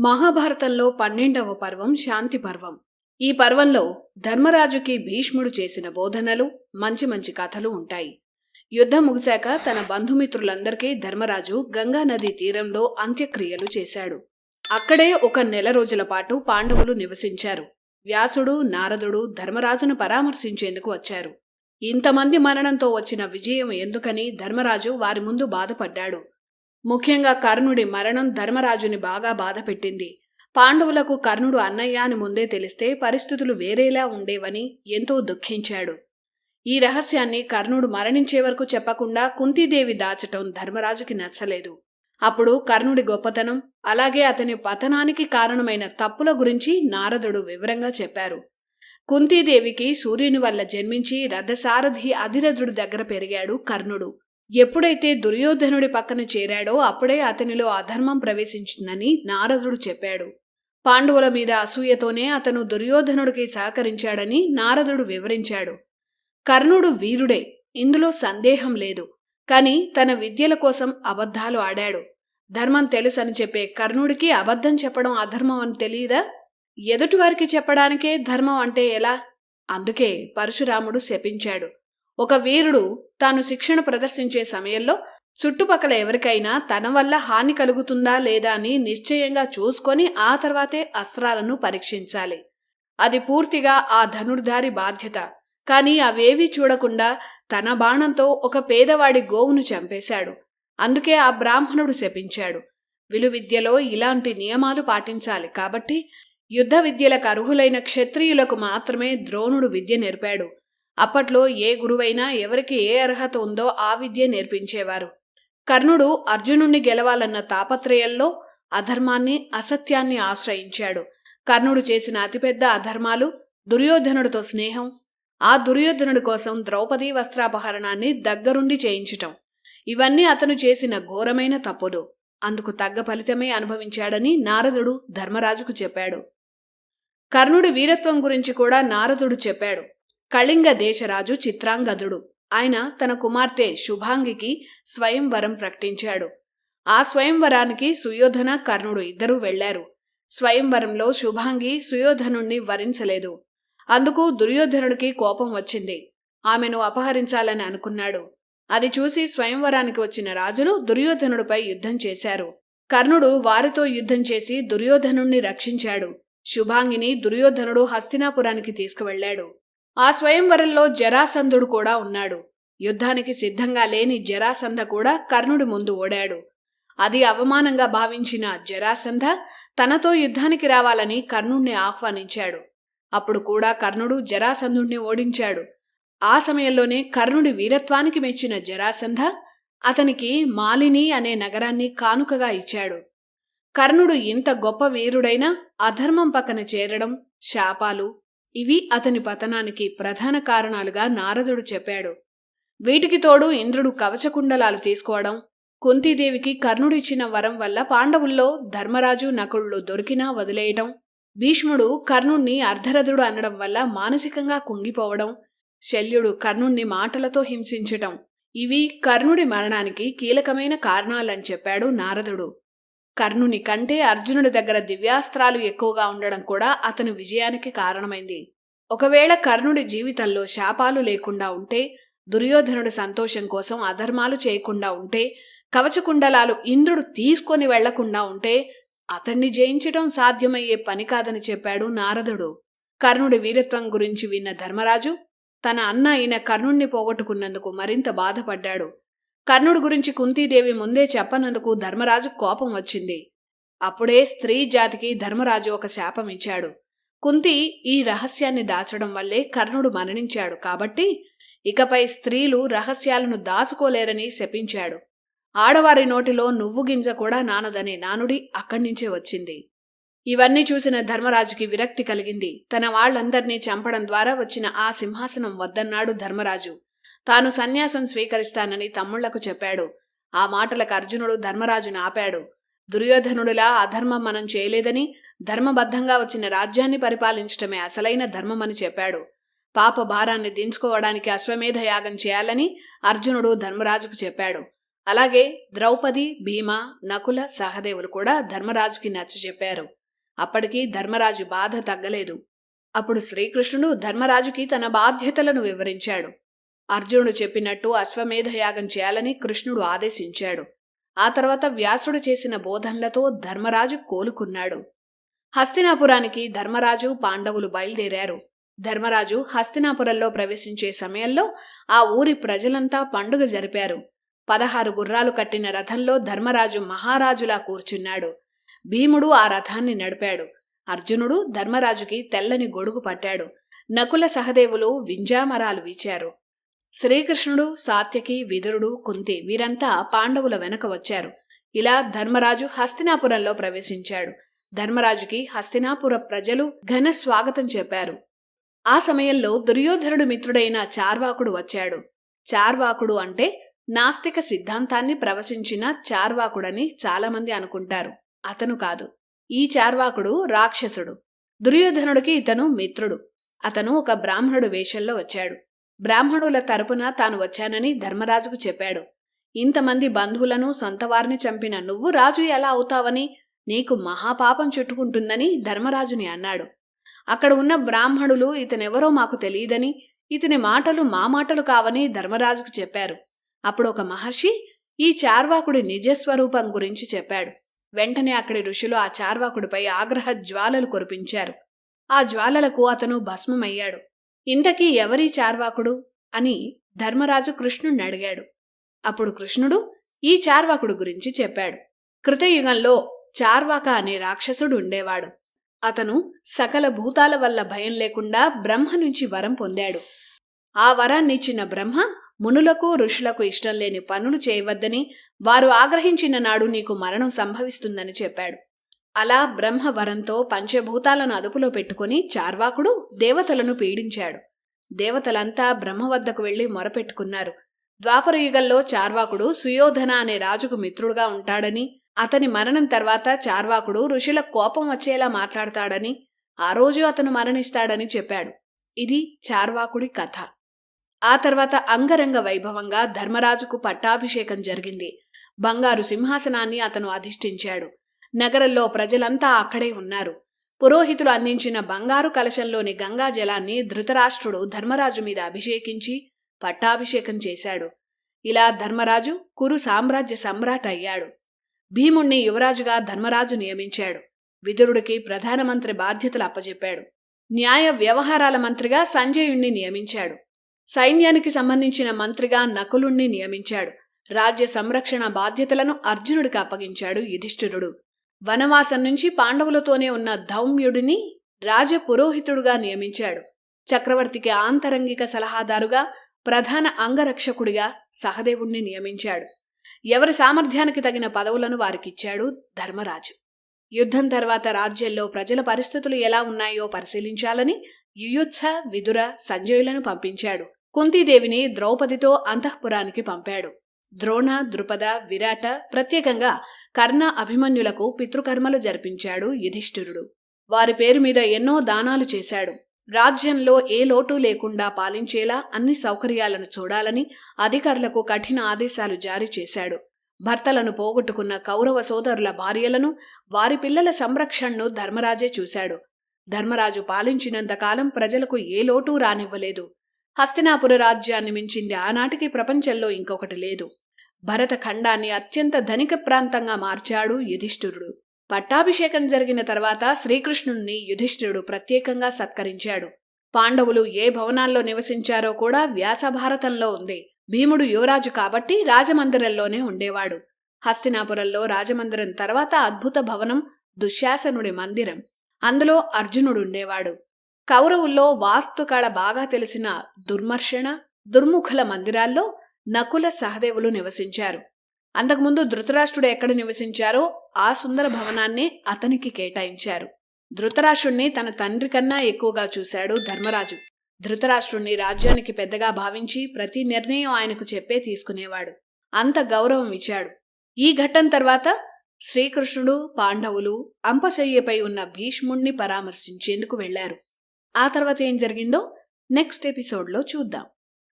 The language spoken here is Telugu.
మహాభారతంలో పన్నెండవ పర్వం శాంతి పర్వం. ఈ పర్వంలో ధర్మరాజుకి భీష్ముడు చేసిన బోధనలు మంచి మంచి కథలు ఉంటాయి. యుద్ధం ముగిశాక తన బంధుమిత్రులందరికీ ధర్మరాజు గంగా నదీ తీరంలో అంత్యక్రియలు చేశాడు. అక్కడే ఒక నెల రోజుల పాటు పాండవులు నివసించారు. వ్యాసుడు నారదుడు ధర్మరాజును పరామర్శించేందుకు వచ్చారు. ఇంతమంది మరణంతో వచ్చిన విజయం ఎందుకని ధర్మరాజు వారి ముందు బాధపడ్డాడు. ముఖ్యంగా కర్ణుడి మరణం ధర్మరాజుని బాగా బాధపెట్టింది పాండవులకు కర్ణుడు అన్నయ్య అని ముందే తెలిస్తే పరిస్థితులు వేరేలా ఉండేవని ఎంతో దుఃఖించాడు. ఈ రహస్యాన్ని కర్ణుడు మరణించే వరకు చెప్పకుండా కుంతీదేవి దాచటం ధర్మరాజుకి నచ్చలేదు. అప్పుడు కర్ణుడి గొప్పతనం అలాగే అతని పతనానికి కారణమైన తప్పుల గురించి నారదుడు వివరంగా చెప్పారు. కుంతీదేవికి సూర్యుని వల్ల జన్మించి రథసారథి అధిరథుడి దగ్గర పెరిగాడు కర్ణుడు. ఎప్పుడైతే దుర్యోధనుడి పక్కన చేరాడో అప్పుడే అతనిలో అధర్మం ప్రవేశించిందని నారదుడు చెప్పాడు. పాండవుల మీద అసూయతోనే అతను దుర్యోధనుడికి సహకరించాడని నారదుడు వివరించాడు. కర్ణుడు వీరుడే ఇందులో సందేహం లేదు. కాని తన విద్యల కోసం అబద్ధాలు ఆడాడు. ధర్మం తెలుసని చెప్పే కర్ణుడికి అబద్ధం చెప్పడం అధర్మం అని తెలియదా ఎదుటివారికి చెప్పడానికే ధర్మం అంటే ఎలా? అందుకే పరశురాముడు శపించాడు. ఒక వీరుడు తాను శిక్షణ ప్రదర్శించే సమయంలో చుట్టుపక్కల ఎవరికైనా తన వల్ల హాని కలుగుతుందా లేదా అని నిశ్చయంగా చూసుకొని ఆ తర్వాతే అస్త్రాలను పరీక్షించాలి. అది పూర్తిగా ఆ ధనుర్ధారి బాధ్యత. కానీ అవేవీ చూడకుండా తన బాణంతో ఒక పేదవాడి గోవును చంపేశాడు. అందుకే ఆ బ్రాహ్మణుడు శపించాడు. విలువిద్యలో ఇలాంటి నియమాలు పాటించాలి కాబట్టి యుద్ధ విద్యలకు అర్హులైన క్షత్రియులకు మాత్రమే ద్రోణుడు విద్య నేర్పాడు. అప్పట్లో ఏ గురువైనా ఎవరికి ఏ అర్హత ఉందో ఆ విద్య నేర్పించేవారు. కర్ణుడు అర్జునుణ్ణి గెలవాలన్న తాపత్రయంలో అధర్మాన్ని అసత్యాన్ని ఆశ్రయించాడు. కర్ణుడు చేసిన అతిపెద్ద అధర్మాలు దుర్యోధనుడితో స్నేహం ఆ దుర్యోధనుడి కోసం ద్రౌపదీ వస్త్రాపహరణాన్ని దగ్గరుండి చేయించటం. ఇవన్నీ అతను చేసిన ఘోరమైన తప్పులు. అందుకు తగ్గ ఫలితమే అనుభవించాడని నారదుడు ధర్మరాజుకు చెప్పాడు. కర్ణుడి వీరత్వం గురించి కూడా నారదుడు చెప్పాడు. కళింగ దేశరాజు చిత్రాంగదుడు. ఆయన తన కుమార్తె శుభాంగికి స్వయంవరం ప్రకటించాడు. ఆ స్వయంవరానికి సుయోధన కర్ణుడు ఇద్దరూ వెళ్ళారు స్వయంవరంలో శుభాంగి సుయోధనుణ్ణి వరించలేదు. అందుకు దుర్యోధనుడికి కోపం వచ్చింది. ఆమెను అపహరించాలని అనుకున్నాడు. అది చూసి స్వయంవరానికి వచ్చిన రాజులు దుర్యోధనుడిపై యుద్ధం చేశారు. కర్ణుడు వారితో యుద్ధం చేసి దుర్యోధనుణ్ణి రక్షించాడు. శుభాంగిని దుర్యోధనుడు హస్తినాపురానికి తీసుకువెళ్ళాడు ఆ స్వయంవరంలో జరాసంధుడు కూడా ఉన్నాడు. యుద్ధానికి సిద్ధంగా లేని జరాసంధ కూడా కర్ణుడి ముందు ఓడాడు. అది అవమానంగా భావించిన జరాసంధ తనతో యుద్ధానికి రావాలని కర్ణుణ్ణి ఆహ్వానించాడు. అప్పుడు కూడా కర్ణుడు జరాసంధుణ్ణి ఓడించాడు. ఆ సమయంలోనే కర్ణుడి వీరత్వానికి మెచ్చిన జరాసంధ అతనికి మాలిని అనే నగరాన్ని కానుకగా ఇచ్చాడు. కర్ణుడు ఇంత గొప్ప వీరుడైనా అధర్మం పక్కన చేరడం శాపాలు ఇవి అతని పతనానికి ప్రధాన కారణాలుగా నారదుడు చెప్పాడు. వీటికి తోడు ఇంద్రుడు కవచకుండలాలు తీసుకోవడం కుంతీదేవికి కర్ణుడిచ్చిన వరం వల్ల పాండవుల్లో ధర్మరాజు నకుళ్ళు దొరికినా వదిలేయడం భీష్ముడు కర్ణుణ్ణి అర్ధరథుడు అనడం వల్ల మానసికంగా కుంగిపోవడం శల్యుడు కర్ణుణ్ణి మాటలతో హింసించటం ఇవి కర్ణుడి మరణానికి కీలకమైన కారణాలని చెప్పాడు నారదుడు. కర్ణుని కంటే అర్జునుడి దగ్గర దివ్యాస్త్రాలు ఎక్కువగా ఉండడం కూడా అతని విజయానికి కారణమైంది. ఒకవేళ కర్ణుడి జీవితంలో శాపాలు లేకుండా ఉంటే దుర్యోధనుడి సంతోషం కోసం అధర్మాలు చేయకుండా ఉంటే కవచకుండలాలు ఇంద్రుడు తీసుకొని వెళ్ళకుండా ఉంటే అతన్ని జయించటం సాధ్యమయ్యే పని కాదని చెప్పాడు నారదుడు. కర్ణుడి వీరత్వం గురించి విన్న ధర్మరాజు తన అన్న అయిన కర్ణుణ్ణి పోగొట్టుకున్నందుకు మరింత బాధపడ్డాడు. కర్ణుడు గురించి కుంతీదేవి ముందే చెప్పనందుకు ధర్మరాజు కోపం వచ్చింది. అప్పుడే స్త్రీ జాతికి ధర్మరాజు ఒక శాపం ఇచ్చాడు. కుంతి ఈ రహస్యాన్ని దాచడం వల్లే కర్ణుడు మరణించాడు కాబట్టి ఇకపై స్త్రీలు రహస్యాలను దాచుకోలేరని శపించాడు. ఆడవారి నోటిలో నువ్వు గింజ కూడా నానదనే నానుడి అక్కడి నుంచే వచ్చింది. ఇవన్నీ చూసిన ధర్మరాజుకి విరక్తి కలిగింది. తన వాళ్ళందర్నీ చంపడం ద్వారా వచ్చిన ఆ సింహాసనం వద్దన్నాడు ధర్మరాజు. తాను సన్యాసం స్వీకరిస్తానని తమ్ముళ్ళకు చెప్పాడు. ఆ మాటలకు అర్జునుడు ధర్మరాజును ఆపాడు. దుర్యోధనుడిలా అధర్మం మనం చేయలేదని ధర్మబద్ధంగా వచ్చిన రాజ్యాన్ని పరిపాలించటమే అసలైన ధర్మమని చెప్పాడు. పాప భారాన్ని దించుకోవడానికి అశ్వమేధ యాగం చేయాలని అర్జునుడు ధర్మరాజుకు చెప్పాడు. అలాగే ద్రౌపది భీమ నకుల సహదేవులు కూడా ధర్మరాజుకి నచ్చజెప్పారు అప్పటికి ధర్మరాజు బాధ తగ్గలేదు. అప్పుడు శ్రీకృష్ణుడు ధర్మరాజుకి తన బాధ్యతలను వివరించాడు. అర్జునుడు చెప్పినట్టు అశ్వమేధ యాగం చేయాలని కృష్ణుడు ఆదేశించాడు. ఆ తర్వాత వ్యాసుడు చేసిన బోధనలతో ధర్మరాజు కోలుకున్నాడు. హస్తినాపురానికి ధర్మరాజు పాండవులు బయలుదేరారు. ధర్మరాజు హస్తినాపురంలో ప్రవేశించే సమయంలో ఆ ఊరి ప్రజలంతా పండుగ జరిపారు. పదహారు గుర్రాలు కట్టిన రథంలో ధర్మరాజు మహారాజులా కూర్చున్నాడు. భీముడు ఆ రథాన్ని నడిపాడు. అర్జునుడు ధర్మరాజుకి తెల్లని గొడుగు పట్టాడు. నకుల సహదేవులు వింజామరాలు వీచారు. శ్రీకృష్ణుడు సాత్యకి విదురుడు కుంతి వీరంతా పాండవుల వెనక వచ్చారు. ఇలా ధర్మరాజు హస్తినాపురంలో ప్రవేశించాడు. ధర్మరాజుకి హస్తినాపుర ప్రజలు ఘన స్వాగతం చెప్పారు. ఆ సమయంలో దుర్యోధనుడు మిత్రుడైన చార్వాకుడు వచ్చాడు. చార్వాకుడు అంటే నాస్తిక సిద్ధాంతాన్ని ప్రవశించిన చార్వాకుడని చాలామంది అనుకుంటారు. అతను కాదు. ఈ చార్వాకుడు రాక్షసుడు. దుర్యోధనుడికి ఇతను మిత్రుడు. అతను ఒక బ్రాహ్మణుడు వేషంలో వచ్చాడు. బ్రాహ్మణుల తరపున తాను వచ్చానని ధర్మరాజుకు చెప్పాడు. ఇంతమంది బంధువులను సొంతవారిని చంపిన నువ్వు రాజు ఎలా అవుతావని నీకు మహాపాపం చుట్టుకుంటుందని ధర్మరాజుని అన్నాడు. అక్కడ ఉన్న బ్రాహ్మణులు ఇతనెవరో మాకు తెలియదని ఇతని మాటలు మా మాటలు కావని ధర్మరాజుకు చెప్పారు. అప్పుడు ఒక మహర్షి ఈ చార్వాకుడి నిజస్వరూపం గురించి చెప్పాడు. వెంటనే అక్కడి ఋషులు ఆ చార్వాకుడిపై ఆగ్రహ జ్వాలలు కురిపించారు. ఆ జ్వాలలకు అతను భస్మమయ్యాడు. ఇంతకీ ఎవరి చార్వాకుడు? అని ధర్మరాజు కృష్ణుణ్ణి అడిగాడు. అప్పుడు కృష్ణుడు ఈ చార్వాకుడు గురించి చెప్పాడు. కృతయుగంలో చార్వాక అనే రాక్షసుడు ఉండేవాడు. అతను సకల భూతాల వల్ల భయం లేకుండా బ్రహ్మ నుంచి వరం పొందాడు. ఆ వరాన్నిచ్చిన బ్రహ్మ మునులకు ఋషులకు ఇష్టం లేని పనులు చేయవద్దని వారు ఆగ్రహించిన నాడు నీకు మరణం సంభవిస్తుందని చెప్పాడు. అలా బ్రహ్మవరంతో పంచభూతాలను అదుపులో పెట్టుకుని చార్వాకుడు దేవతలను పీడించాడు. దేవతలంతా బ్రహ్మ వద్దకు వెళ్ళి మొరపెట్టుకున్నారు. ద్వాపరయుగంలో చార్వాకుడు సుయోధన అనే రాజుకు మిత్రుడుగా ఉంటాడని అతని మరణం తర్వాత చార్వాకుడు ఋషుల కోపం వచ్చేలా మాట్లాడతాడని ఆ రోజు అతను మరణిస్తాడని చెప్పాడు. ఇది చార్వాకుడి కథ. ఆ తర్వాత అంగరంగ వైభవంగా ధర్మరాజుకు పట్టాభిషేకం జరిగింది. బంగారు సింహాసనాన్ని అతను అధిష్ఠించాడు. నగరంలో ప్రజలంతా అక్కడే ఉన్నారు. పురోహితులు అందించిన బంగారు కలశంలోని గంగా జలాన్ని ధృతరాష్ట్రుడు ధర్మరాజు మీద అభిషేకించి పట్టాభిషేకం చేశాడు. ఇలా ధర్మరాజు కురు సామ్రాజ్య సమ్రాట్ అయ్యాడు. భీముణ్ణి యువరాజుగా ధర్మరాజు నియమించాడు. విదురుడికి ప్రధానమంత్రి బాధ్యతలు అప్పజెప్పాడు. న్యాయ వ్యవహారాల మంత్రిగా సంజయుణ్ణి నియమించాడు. సైన్యానికి సంబంధించిన మంత్రిగా నకులుణ్ణి నియమించాడు. రాజ్య సంరక్షణ బాధ్యతలను అర్జునుడికి అప్పగించాడు యుధిష్ఠిరుడు. వనవాసం నుంచి పాండవులతోనే ఉన్న ధౌమ్యుడిని రాజపురోహితుడుగా నియమించాడు. చక్రవర్తికి ఆంతరంగిక సలహాదారుగా ప్రధాన అంగరక్షకుడిగా సహదేవుణ్ణి నియమించాడు. ఎవరి సామర్థ్యానికి తగిన పదవులను వారికిచ్చాడు ధర్మరాజు. యుద్ధం తర్వాత రాజ్యంలో ప్రజల పరిస్థితులు ఎలా ఉన్నాయో పరిశీలించాలని యుయుత్స విదుర సంజయులను పంపించాడు. కుంతీదేవిని ద్రౌపదితో అంతఃపురానికి పంపాడు. ద్రోణ ద్రుపద విరాట ప్రత్యేకంగా కర్ణ అభిమన్యులకు పితృకర్మలు జరిపించాడు యుధిష్ఠిరుడు. వారి పేరు మీద ఎన్నో దానాలు చేశాడు. రాజ్యంలో ఏ లోటు లేకుండా పాలించేలా అన్ని సౌకర్యాలను చూడాలని అధికారులకు కఠిన ఆదేశాలు జారీ చేశాడు. భర్తలను పోగొట్టుకున్న కౌరవ సోదరుల భార్యలను వారి పిల్లల సంరక్షణను ధర్మరాజే చూశాడు. ధర్మరాజు పాలించినంతకాలం ప్రజలకు ఏ లోటు రానివ్వలేదు. హస్తినాపుర రాజ్యాన్ని మించింది ఆనాటికి ప్రపంచంలో ఇంకొకటి లేదు. భరత ఖండాన్ని అత్యంత ధనిక ప్రాంతంగా మార్చాడు యుధిష్ఠిరుడు. పట్టాభిషేకం జరిగిన తర్వాత శ్రీకృష్ణుణ్ణి యుధిష్ఠిరుడు ప్రత్యేకంగా సత్కరించాడు. పాండవులు ఏ భవనాల్లో నివసించారో కూడా వ్యాసభారతంలో ఉంది. భీముడు యువరాజు కాబట్టి రాజమందిరంలోనే ఉండేవాడు. హస్తినాపురంలో రాజమందిరం తర్వాత అద్భుత భవనం దుశ్శాసనుడి మందిరం. అందులో అర్జునుడుండేవాడు కౌరవుల్లో వాస్తుకళ బాగా తెలిసిన దుర్మర్షణ దుర్ముఖుల మందిరాల్లో నకుల సహదేవులు నివసించారు. అంతకుముందు ధృతరాష్ట్రుడు ఎక్కడ నివసించారో ఆ సుందర భవనాన్ని అతనికి కేటాయించారు. ధృతరాష్ట్రుణ్ణి తన తండ్రి కన్నా ఎక్కువగా చూశాడు ధర్మరాజు. ధృతరాష్ట్రుణ్ణి రాజ్యానికి పెద్దగా భావించి ప్రతి నిర్ణయం ఆయనకు చెప్పే తీసుకునేవాడు. అంత గౌరవం ఇచ్చాడు. ఈ ఘట్టం తర్వాత శ్రీకృష్ణుడు పాండవులు అంపశయ్యపై ఉన్న భీష్ముణ్ణి పరామర్శించేందుకు వెళ్ళారు. ఆ తర్వాత ఏం జరిగిందో నెక్స్ట్ ఎపిసోడ్లో చూద్దాం.